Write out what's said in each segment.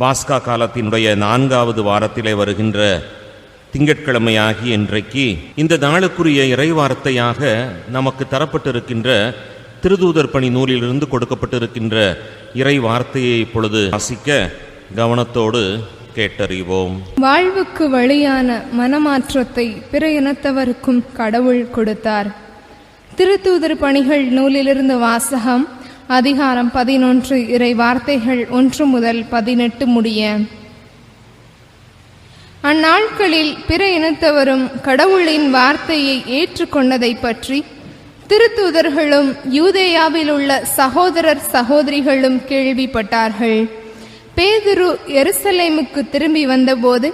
பாஸ்கா காலத்தினுடைய நான்காவது வாரத்திலே வருகின்ற திங்கட்கிழமையாகி இன்றைக்கு இந்த நாளுக்குரிய இறைவார்த்தையாக நமக்கு தரப்பட்டிருக்கின்ற திருதூதர் பணி நூலிலிருந்து கொடுக்கப்பட்டிருக்கின்ற இறை வார்த்தையை இப்பொழுது வாசிக்க கவனத்தோடு கேட்டறிவோம். வாழ்வுக்கு வழியான மனமாற்றத்தை பிற இனத்தவருக்கும் கடவுள் கொடுத்தார். திருத்தூதர் பணிகள் நூலிலிருந்து வாசகம் அதிகாரம் பதினொன்று இறை வார்த்தைகள் ஒன்று முதல் பதினெட்டு முடிய. அந்நாட்களில் பிற இனத்தவரும் கடவுளின் வார்த்தையை ஏற்றுக்கொண்டதை பற்றி திருத்துதர்களும் யூதேயாவில் உள்ள சகோதரர் சகோதரிகளும் கேள்விப்பட்டார்கள். பேதுரு எருசலேமுக்கு திரும்பி வந்தபோது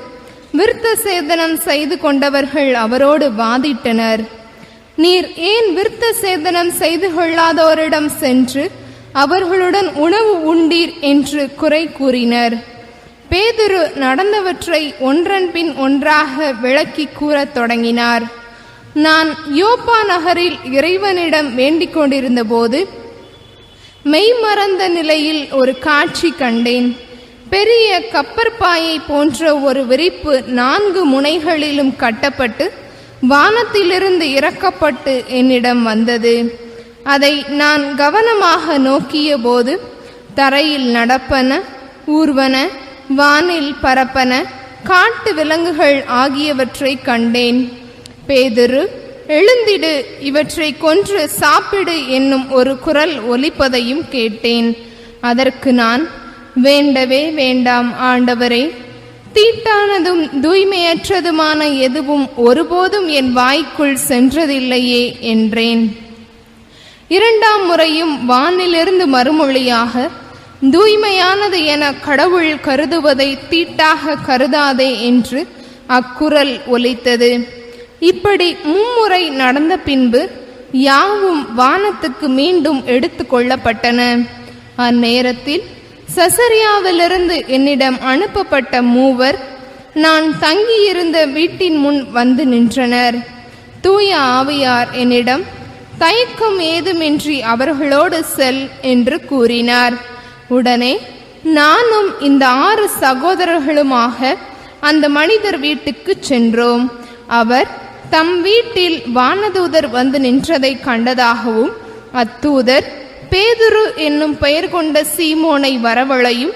விருத்த சேதனம் செய்து கொண்டவர்கள் அவரோடு வாதிட்டனர். நீர் ஏன் விருத்த சேதனம் செய்து கொள்ளாதோரிடம் சென்று அவர்களுடன் உணவு உண்டீர் என்று குறை கூறினர். பேதுரு நடந்தவற்றை ஒன்றன் பின் ஒன்றாக விளக்கி கூறத் தொடங்கினார். நான் யோப்பா நகரில் இறைவனிடம் வேண்டிக் கொண்டிருந்தபோது மெய்மறந்த நிலையில் ஒரு காட்சி கண்டேன். பெரிய கப்பற்பாயை போன்ற ஒரு விரிப்பு நான்கு முனைகளிலும் கட்டப்பட்டு வானத்திலிருந்து இறக்கப்பட்டு என்னிடம் வந்தது. அதை நான் கவனமாக நோக்கிய போது தரையில் நடப்பன ஊர்வன வானில் பரப்பன காட்டு விலங்குகள் ஆகியவற்றை கண்டேன். பேதுரு எழுந்திடு இவற்றை கொன்று சாப்பிடு என்னும் ஒரு குரல் ஒலிப்பதையும் கேட்டேன். அதற்கு நான் வேண்டவே வேண்டாம் ஆண்டவரே தீட்டானதும் தூய்மையற்றதுமான எதுவும் ஒருபோதும் என் வாய்க்குள் சென்றதில்லையே என்றேன். இரண்டாம் முறையும் வானிலிருந்து மறுமொழியாக தூய்மையானது என கடவுள் கருதுவதை தீட்டாக கருதாதே என்று அக்குரல் ஒலித்தது. இப்படி மும்முறை நடந்த பின்பு யாவும் வானத்துக்கு மீண்டும் எடுத்து கொள்ளப்பட்டன. அந்நேரத்தில் சசரியாவிலிருந்து என்னிடம் அனுப்பப்பட்ட மூவர் நான் தங்கியிருந்த வீட்டின் முன் வந்து நின்றனர். தூய ஆவியார் என்னிடம் தயக்கம் ஏதுமின்றி அவர்களோடு செல் என்று கூறினார். உடனே நானும் இந்த ஆறு சகோதரர்களுமாக அந்த மனிதர் வீட்டுக்கு சென்றோம். அவர் தம் வீட்டில் வானதூதர் வந்து நின்றதை கண்டதாகவும் அத்தூதர் பேதுரு என்னும் பெயர் கொண்ட சீமோனை வரவழையும்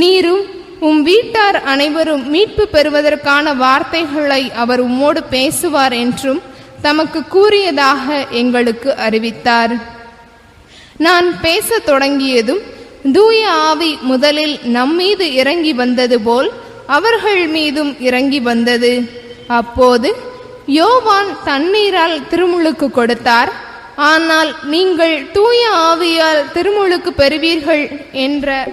நீரும் உம் வீட்டார் அனைவரும் மீட்பு பெறுவதற்கான வார்த்தைகளை அவர் உம்மோடு பேசுவார் என்றும் தமக்கு கூறியதாக எங்களுக்கு அறிவித்தார். நான் பேசத் தொடங்கியதும் தூய ஆவி முதலில் நம்மீது இறங்கி வந்தது போல் அவர்கள் மீதும் இறங்கி வந்தது. அப்போது யோவான் தண்ணீரால் திருமுழுக்கு கொடுத்தார். ஆனால் நீங்கள் தூய ஆவியால் திருமுழுக்கு பெறுவீர்கள் என்ற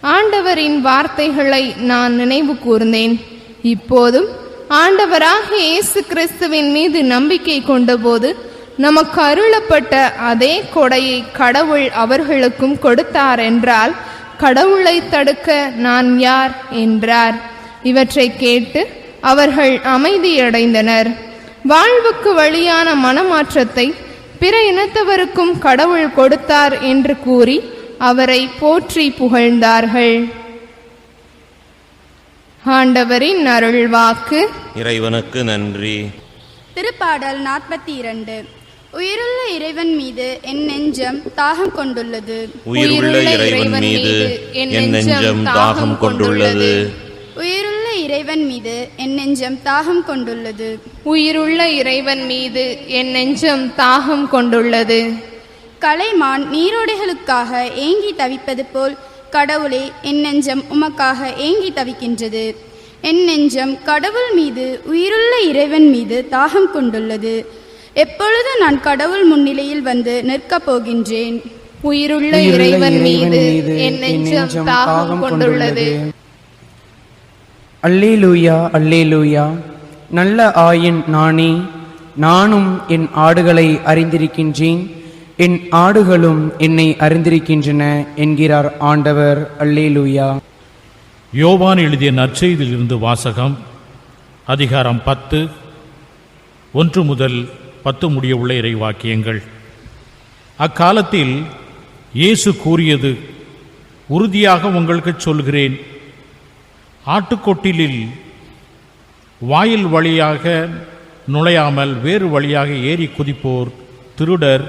ஆண்டவரின் வார்த்தைகளை நான் நினைவு கூர்ந்தேன். இப்போதும் ஆண்டவராக இயேசு கிறிஸ்துவின் மீது நம்பிக்கை கொண்டபோது நமக்கு அருளப்பட்ட அதே கொடையை கடவுள் அவர்களுக்கும் கொடுத்தார் என்றால் கடவுளை தடுக்க நான் யார் என்றார். இவற்றை கேட்டு அவர்கள் அமைதியடைந்தனர். வாழ்வுக்கு வழியான மனமாற்றத்தை பிற இனத்தவருக்கும் கடவுள் கொடுத்தார் என்று கூறி அவரை போற்றி புகழ்ந்தார்கள். ஆண்டவரின் அருள்வாக்கு. இறைவனுக்கு நன்றி. திருப்பாடல் நாற்பத்தி இரண்டு உயிருள்ள இறைவன் மீது என் நெஞ்சம் தாகம் கொண்டுள்ளது. உயிருள்ள இறைவன் மீது என் நெஞ்சம் தாகம் கொண்டுள்ளது. உயிருள்ள இறைவன் மீது என் நெஞ்சம் தாகம் கொண்டுள்ளது. உயிருள்ள இறைவன் மீது என் நெஞ்சம் தாகம் கொண்டுள்ளது. கலைமான் நீரோடைகளுக்காக ஏங்கி தவிப்பது போல் கடவுளே என் நெஞ்சம் உமக்காக ஏங்கி தவிக்கின்றது. என் நெஞ்சம் கடவுள் மீது உயிருள்ள இறைவன் மீது தாகம் கொண்டுள்ளது. எப்பொழுது நான் கடவுள் முன்னிலையில் வந்து நிற்கப் போகின்றேன்? உயிருள்ள இறைவன் மீது என் நெஞ்சம் தாகம் கொண்டுள்ளது. அல்லேலூயா அல்லேலூயா. நல்ல ஆயின் நானே நானும் என் ஆடுகளை அறிந்திருக்கின்றேன். என் ஆடுகளும் என்னை அறிந்திருக்கின்றன என்கிறார் ஆண்டவர். அல்லேலூயா. யோவான் எழுதிய நற்செய்தியிலிருந்து வாசகம் அதிகாரம் பத்து ஒன்று முதல் பத்து முடிய உள்ள இறைவாக்கியங்கள். அக்காலத்தில் இயேசு கூறியது உறுதியாக உங்களுக்கு சொல்கிறேன். ஆட்டுக்கொட்டிலில் வாயில் வழியாக நுழையாமல் வேறு வழியாக ஏறி குதிப்போர் திருடர்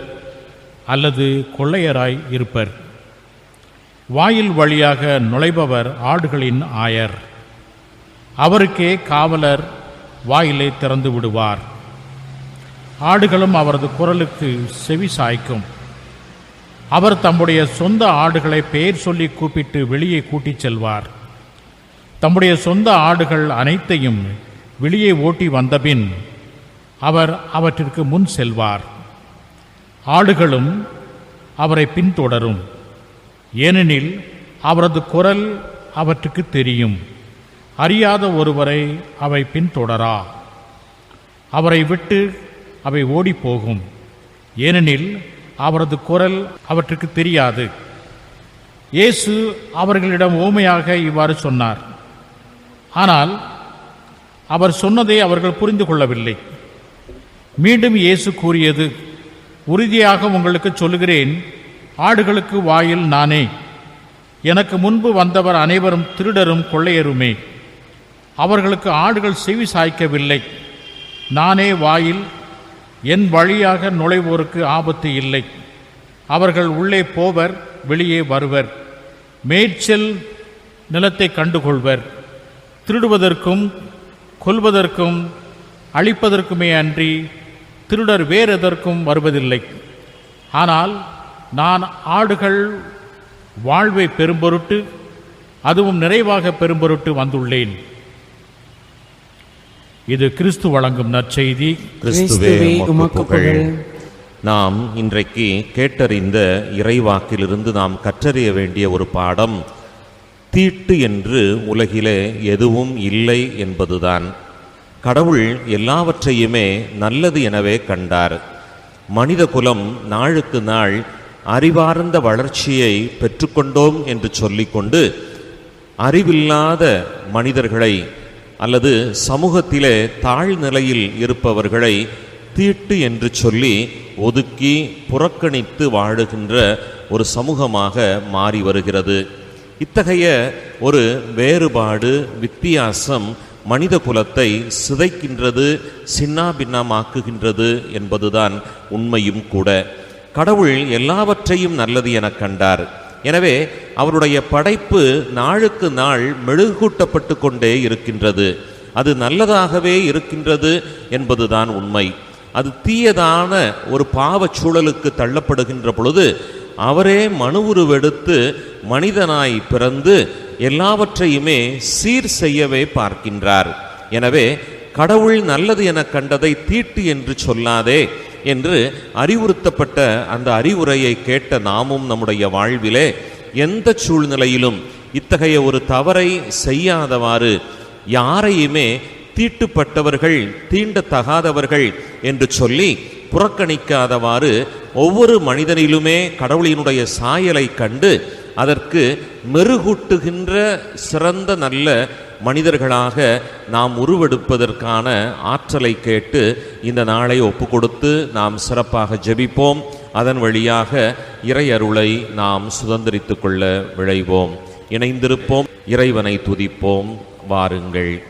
அல்லது கொள்ளையராய் இருப்பர். வாயில் வழியாக நுழைபவர் ஆடுகளின் ஆயர். அவருக்கே காவலர் வாயிலை திறந்து விடுவார். ஆடுகளும் அவரது குரலுக்கு செவி சாய்க்கும். அவர் தம்முடைய சொந்த ஆடுகளை பெயர் சொல்லி கூப்பிட்டு வெளியே கூட்டிச் செல்வார். தம்முடைய சொந்த ஆடுகள் அனைத்தையும் வெளியே ஓட்டி வந்தபின் அவர் அவற்றிற்கு முன் செல்வார். ஆடுகளும் அவரை பின்தொடரும். ஏனெனில் அவரது குரல் அவற்றுக்கு தெரியும். அறியாத ஒருவரை அவை பின்தொடரா. அவரை விட்டு அவை ஓடிப்போகும். ஏனெனில் அவரது குரல் அவற்றுக்கு தெரியாது. இயேசு அவர்களிடம் ஓமையாக இவ்வாறு சொன்னார். ஆனால் அவர் சொன்னதை அவர்கள் புரிந்து கொள்ளவில்லை. மீண்டும் இயேசு கூறியது உறுதியாக உங்களுக்கு சொல்லுகிறேன் ஆடுகளுக்கு வாயில் நானே. எனக்கு முன்பு வந்தவர் அனைவரும் திருடரும் கொள்ளையருமே. அவர்களுக்கு ஆடுகள் செவி சாய்க்கவில்லை. நானே வாயில் என் வழியாக நுழைவோருக்கு ஆபத்து இல்லை. அவர்கள் உள்ளே போவர் வெளியே வருவர். மேய்ச்சல் நிலத்தை கண்டுகொள்வர். திருடுவதற்கும் கொல்வதற்கும் அழிப்பதற்குமே அன்றி திருடர் வேறெதற்கும் வருவதில்லை. ஆனால் நான் ஆடுகள் வாழ்வை பெரும்பொருட்டு அதுவும் நிறைவாக பெரும்பொருட்டு வந்துள்ளேன். இது கிறிஸ்து வழங்கும் நற்செய்தி. கிறிஸ்துவே புகழ். நாம் இன்றைக்கு கேட்டறிந்த இறைவாக்கிலிருந்து நாம் கற்றறிய வேண்டிய ஒரு பாடம் தீட்டு என்று உலகிலே எதுவும் இல்லை என்பதுதான். கடவுள் எல்லாவற்றையுமே நல்லது எனவே கண்டார். மனித குலம் நாளுக்கு நாள் அறிவார்ந்த வளர்ச்சியை பெற்றுக்கொண்டோம் என்று சொல்லிக்கொண்டு அறிவில்லாத மனிதர்களை அல்லது சமூகத்திலே தாழ்நிலையில் இருப்பவர்களை தீட்டு என்று சொல்லி ஒதுக்கி புறக்கணித்து வாழுகின்ற ஒரு சமூகமாக மாறி வருகிறது. இத்தகைய ஒரு வேறுபாடு வித்தியாசம் மனித குலத்தை சிதைக்கின்றது சின்னாபின்னமாக்குகின்றது என்பதுதான் உண்மையும் கூட. கடவுள் எல்லாவற்றையும் நல்லது எனக் கண்டார். எனவே அவருடைய படைப்பு நாளுக்கு நாள் மெழுகூட்டப்பட்டு கொண்டே இருக்கின்றது. அது நல்லதாகவே இருக்கின்றது என்பதுதான் உண்மை. அது தீயதான ஒரு பாவச் சூழலுக்கு தள்ளப்படுகின்ற பொழுது அவரே மனு உருவெடுத்து மனிதனாய் பிறந்து எல்லாவற்றையுமே சீர் செய்யவே பார்க்கின்றார். எனவே கடவுள் நல்லது என கண்டதை தீட்டு என்று சொல்லாதே என்று அறிவுறுத்தப்பட்ட அந்த அறிவுரையை கேட்ட நாமும் நம்முடைய வாழ்விலே எந்த சூழ்நிலையிலும் இத்தகைய ஒரு தவறை செய்யாதவாறு யாரையுமே தீட்டுப்பட்டவர்கள் தீண்டத்தகாதவர்கள் என்று சொல்லி புறக்கணிக்காதவாறு ஒவ்வொரு மனிதனிலுமே கடவுளினுடைய சாயலை கண்டு அதற்கு மெருகூட்டுகின்ற சிறந்த நல்ல மனிதர்களாக நாம் உருவெடுப்பதற்கான ஆற்றலை கேட்டு இந்த நாளை ஒப்பு கொடுத்து நாம் சிறப்பாக ஜெபிப்போம். அதன் வழியாக இறையருளை நாம் சுதந்திரித்துக் கொள்ள விழைவோம். இணைந்திருப்போம். இறைவனை துதிப்போம். வாருங்கள்.